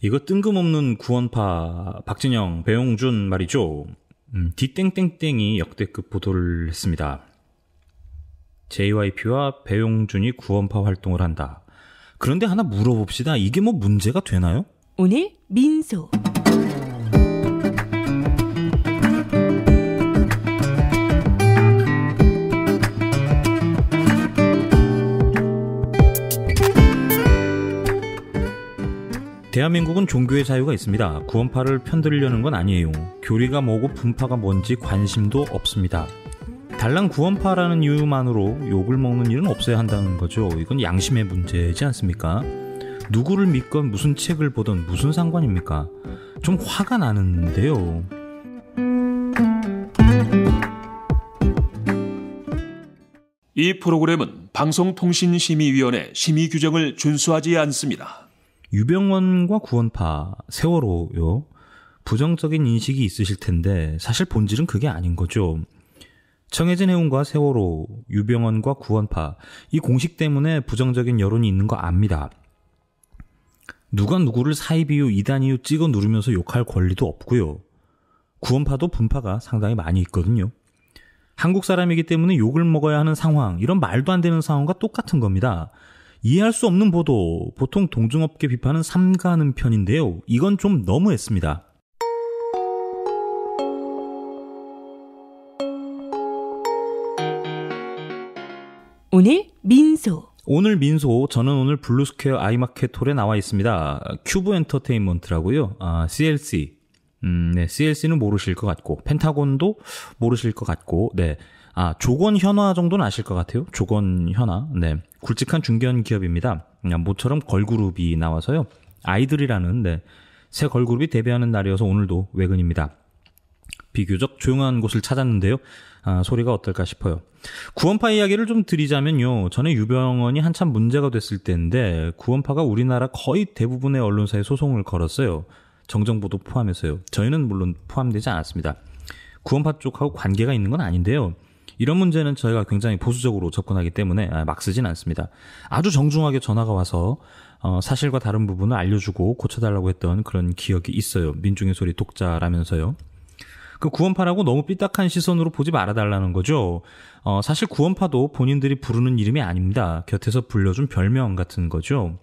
이거 뜬금없는 구원파 박진영, 배용준 말이죠. 음, 디땡땡땡이 역대급 보도를 했습니다. JYP와 배용준이 구원파 활동을 한다. 그런데 하나 물어봅시다. 이게 뭐 문제가 되나요? 오늘 민소 대한민국은 종교의 자유가 있습니다. 구원파를 편들려는 건 아니에요. 교리가 뭐고 분파가 뭔지 관심도 없습니다. 달랑 구원파라는 이유만으로 욕을 먹는 일은 없어야 한다는 거죠. 이건 양심의 문제지 않습니까? 누구를 믿건 무슨 책을 보던 무슨 상관입니까? 좀 화가 나는데요. 이 프로그램은 방송통신심의위원회 심의 규정을 준수하지 않습니다. 유병원과 구원파, 세월호요. 부정적인 인식이 있으실 텐데 사실 본질은 그게 아닌 거죠. 청해진 해운과 세월호, 유병원과 구원파 이 공식 때문에 부정적인 여론이 있는 거 압니다. 누가 누구를 사이비유, 이단 이유 찍어 누르면서 욕할 권리도 없고요. 구원파도 분파가 상당히 많이 있거든요. 한국 사람이기 때문에 욕을 먹어야 하는 상황, 이런 말도 안 되는 상황과 똑같은 겁니다. 이해할 수 없는 보도, 보통 동종업계 비판은 삼가하는 편인데요. 이건 좀 너무했습니다. 오늘 민소 오늘 민소 저는 오늘 블루스퀘어 아이마켓 홀에 나와 있습니다. 큐브 엔터테인먼트라고요. 아, CLC. 음, 네, CLC는 모르실 것 같고 펜타곤도 모르실 것 같고 네. 아, 조건 현화 정도는 아실 것 같아요. 조건 현화. 네. 굵직한 중견 기업입니다. 모처럼 걸그룹이 나와서요. 아이들이라는 네. 새 걸그룹이 데뷔하는 날이어서 오늘도 외근입니다. 비교적 조용한 곳을 찾았는데요. 아, 소리가 어떨까 싶어요. 구원파 이야기를 좀 드리자면요. 전에 유병원이 한참 문제가 됐을 때인데 구원파가 우리나라 거의 대부분의 언론사에 소송을 걸었어요. 정정보도 포함해서요. 저희는 물론 포함되지 않았습니다. 구원파 쪽하고 관계가 있는 건 아닌데요. 이런 문제는 저희가 굉장히 보수적으로 접근하기 때문에 아, 막 쓰진 않습니다. 아주 정중하게 전화가 와서 어, 사실과 다른 부분을 알려주고 고쳐달라고 했던 그런 기억이 있어요. 민중의 소리 독자라면서요. 그 구원파라고 너무 삐딱한 시선으로 보지 말아달라는 거죠. 어, 사실 구원파도 본인들이 부르는 이름이 아닙니다. 곁에서 불려준 별명 같은 거죠.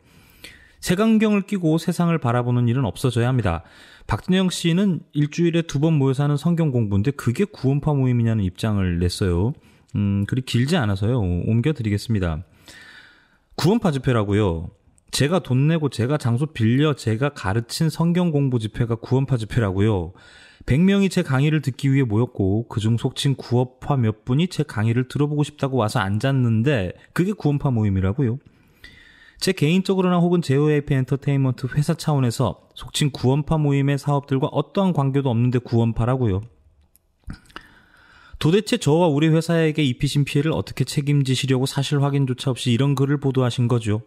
색안경을 끼고 세상을 바라보는 일은 없어져야 합니다. 박진영 씨는 일주일에 두 번 모여서 하는 성경 공부인데 그게 구원파 모임이냐는 입장을 냈어요. 음, 그리 길지 않아서요. 옮겨드리겠습니다. 구원파 집회라고요. 제가 돈 내고 제가 장소 빌려 제가 가르친 성경 공부 집회가 구원파 집회라고요. 100명이 제 강의를 듣기 위해 모였고 그중 속칭 구원파 몇 분이 제 강의를 들어보고 싶다고 와서 앉았는데 그게 구원파 모임이라고요. 제 개인적으로나 혹은 JYP 엔터테인먼트 회사 차원에서 속칭 구원파 모임의 사업들과 어떠한 관계도 없는데 구원파라고요. 도대체 저와 우리 회사에게 입히신 피해를 어떻게 책임지시려고 사실 확인조차 없이 이런 글을 보도하신 거죠.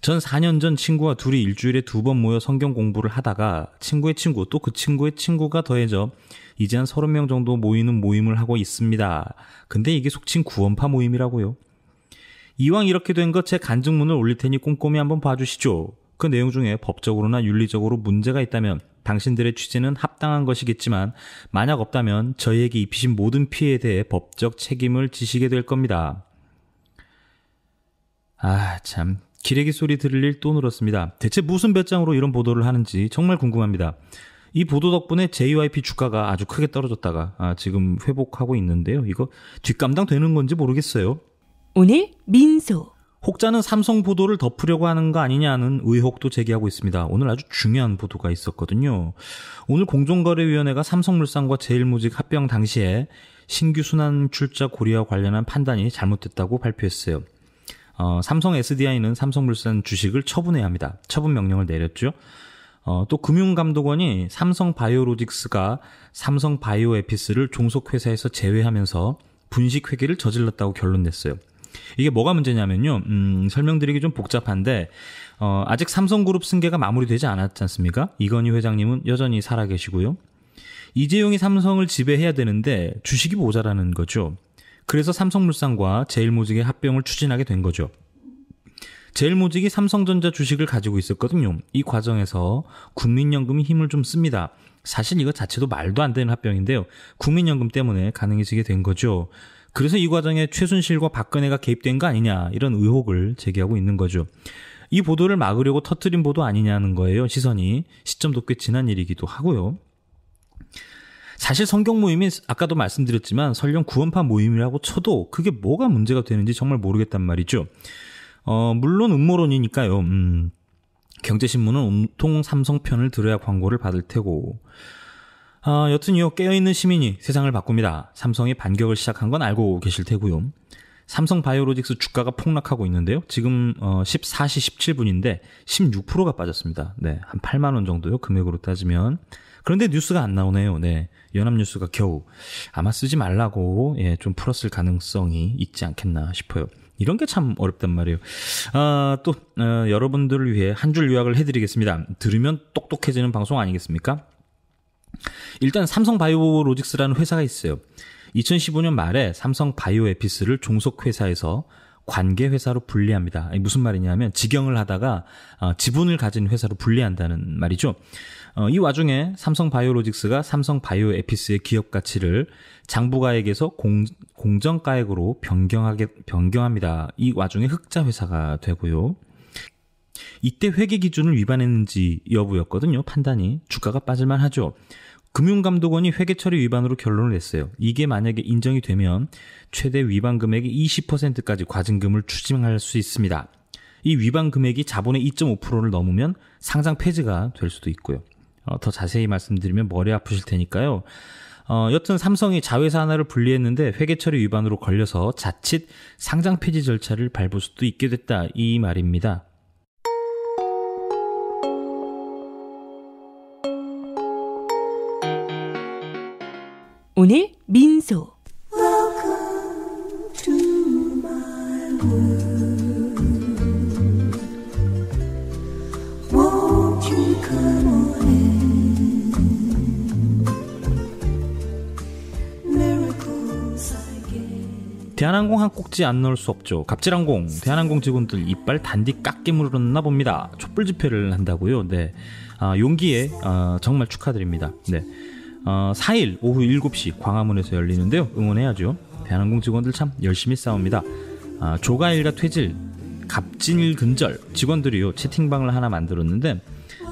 전 4년 전 친구와 둘이 일주일에 두 번 모여 성경 공부를 하다가 친구의 친구 또 그 친구의 친구가 더해져 이제 한 30명 정도 모이는 모임을 하고 있습니다. 근데 이게 속칭 구원파 모임이라고요. 이왕 이렇게 된 것 제 간증문을 올릴 테니 꼼꼼히 한번 봐주시죠. 그 내용 중에 법적으로나 윤리적으로 문제가 있다면 당신들의 취재는 합당한 것이겠지만 만약 없다면 저희에게 입히신 모든 피해에 대해 법적 책임을 지시게 될 겁니다. 아, 참. 기레기 소리 들을 일 또 늘었습니다. 대체 무슨 배짱으로 이런 보도를 하는지 정말 궁금합니다. 이 보도 덕분에 JYP 주가가 아주 크게 떨어졌다가 아, 지금 회복하고 있는데요. 이거 뒷감당 되는 건지 모르겠어요. 오늘 민소 혹자는 삼성 보도를 덮으려고 하는 거 아니냐는 의혹도 제기하고 있습니다. 오늘 아주 중요한 보도가 있었거든요. 오늘 공정거래위원회가 삼성물산과 제일모직 합병 당시에 신규 순환 출자 고리와 관련한 판단이 잘못됐다고 발표했어요. 어, 삼성 SDI는 삼성물산 주식을 처분해야 합니다. 처분 명령을 내렸죠. 어, 또 금융감독원이 삼성바이오로직스가 삼성바이오에피스를 종속회사에서 제외하면서 분식회계를 저질렀다고 결론 냈어요. 이게 뭐가 문제냐면요. 음, 설명드리기 좀 복잡한데 어, 아직 삼성그룹 승계가 마무리되지 않았지 않습니까? 이건희 회장님은 여전히 살아계시고요. 이재용이 삼성을 지배해야 되는데 주식이 모자라는 거죠. 그래서 삼성물산과 제일모직의 합병을 추진하게 된 거죠. 제일모직이 삼성전자 주식을 가지고 있었거든요. 이 과정에서 국민연금이 힘을 좀 씁니다. 사실 이거 자체도 말도 안 되는 합병인데요. 국민연금 때문에 가능해지게 된 거죠. 그래서 이 과정에 최순실과 박근혜가 개입된 거 아니냐 이런 의혹을 제기하고 있는 거죠. 이 보도를 막으려고 터트린 보도 아니냐는 거예요. 시선이 시점도 꽤 지난 일이기도 하고요. 사실 성경 모임이 아까도 말씀드렸지만 설령 구원파 모임이라고 쳐도 그게 뭐가 문제가 되는지 정말 모르겠단 말이죠. 어, 물론 음모론이니까요. 음, 경제신문은 온통 삼성편을 들어야 광고를 받을 테고. 아, 여튼요, 깨어있는 시민이 세상을 바꿉니다. 삼성이 반격을 시작한 건 알고 계실 테고요. 삼성 바이오로직스 주가가 폭락하고 있는데요. 지금 어 14시 17분인데 16%가 빠졌습니다. 네. 한 8만 원 정도요. 금액으로 따지면. 그런데 뉴스가 안 나오네요. 네. 연합뉴스가 겨우 아마 쓰지 말라고 예, 좀 풀었을 가능성이 있지 않겠나 싶어요. 이런 게 참 어렵단 말이에요. 아, 또 어, 여러분들을 위해 한 줄 요약을 해드리겠습니다. 들으면 똑똑해지는 방송 아니겠습니까? 일단 삼성 바이오로직스라는 회사가 있어요. 2015년 말에 삼성 바이오에피스를 종속회사에서 관계회사로 분리합니다. 무슨 말이냐면 직영을 하다가 어, 지분을 가진 회사로 분리한다는 말이죠. 어, 이 와중에 삼성 바이오로직스가 삼성 바이오에피스의 기업 가치를 장부가액에서 공, 공정가액으로 변경하게 변경합니다. 이 와중에 흑자 회사가 되고요. 이때 회계 기준을 위반했는지 여부였거든요. 판단이 주가가 빠질만 하죠. 금융감독원이 회계 처리 위반으로 결론을 냈어요. 이게 만약에 인정이 되면 최대 위반 금액의 20%까지 과징금을 추징할 수 있습니다. 이 위반 금액이 자본의 2.5%를 넘으면 상장 폐지가 될 수도 있고요. 어, 더 자세히 말씀드리면 머리 아프실 테니까요. 어, 여튼 삼성이 자회사 하나를 분리했는데 회계 처리 위반으로 걸려서 자칫 상장 폐지 절차를 밟을 수도 있게 됐다 이 말입니다. 오늘 민소. 대한항공 한 꼭지 안 넣을 수 없죠. 갑질항공, 대한항공 직원들 이빨 단디 깎게 물었나 봅니다. 촛불 집회를 한다고요. 네. 아, 용기에 아, 정말 축하드립니다. 네. 어, 4일 오후 7시 광화문에서 열리는데요. 응원해야죠. 대한항공 직원들 참 열심히 싸웁니다. 아, 조가일과 퇴질, 갑질 근절 직원들이요 채팅방을 하나 만들었는데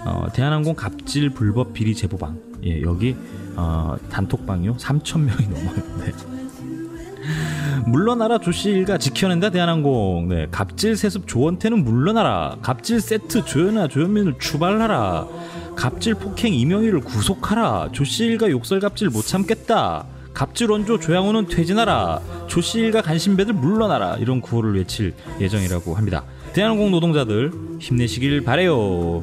어, 대한항공 갑질 불법 비리 제보방 예, 여기 어, 단톡방이요 3천 명이. 네. 물러나라 조씨 일가 지켜낸다 대한항공. 네, 갑질 세습 조원태는 물러나라. 갑질 세트 조연아 조현민을 추발하라. 갑질 폭행 이명희를 구속하라. 조씨 일가 욕설 갑질 못 참겠다. 갑질 원조 조양호는 퇴진하라. 조씨 일가 간신배들 물러나라. 이런 구호를 외칠 예정이라고 합니다. 대한항공 노동자들 힘내시길 바래요.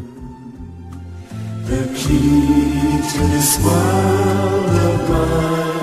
The key to this world of mine.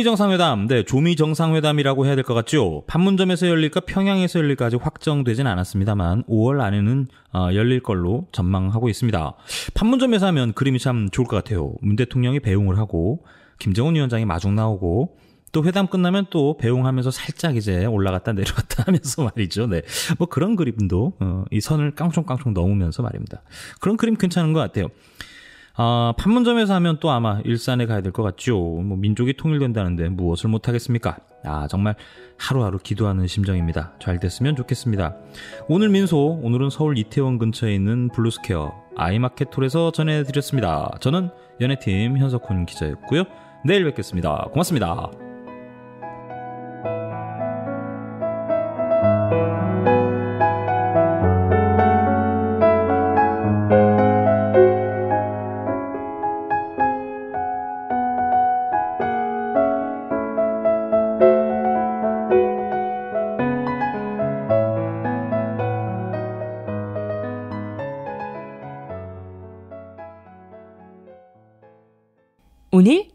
북미 정상회담, 네, 조미 정상회담이라고 해야 될 것 같죠. 판문점에서 열릴까 평양에서 열릴까 아직 확정되진 않았습니다만 5월 안에는 어, 열릴 걸로 전망하고 있습니다. 판문점에서 하면 그림이 참 좋을 것 같아요. 문 대통령이 배웅을 하고 김정은 위원장이 마중 나오고 또 회담 끝나면 또 배웅하면서 살짝 이제 올라갔다 내려갔다 하면서 말이죠. 네. 뭐 그런 그림도 어, 이 선을 깡총깡총 넘으면서 말입니다. 그런 그림 괜찮은 것 같아요. 아, 판문점에서 하면 또 아마 일산에 가야 될 것 같죠. 뭐 민족이 통일된다는데 무엇을 못하겠습니까? 아, 정말 하루하루 기도하는 심정입니다. 잘 됐으면 좋겠습니다. 오늘 민소, 오늘은 서울 이태원 근처에 있는 블루스케어 아이마켓톨에서 전해드렸습니다. 저는 연예팀 현석훈 기자였고요. 내일 뵙겠습니다. 고맙습니다. 오늘 민소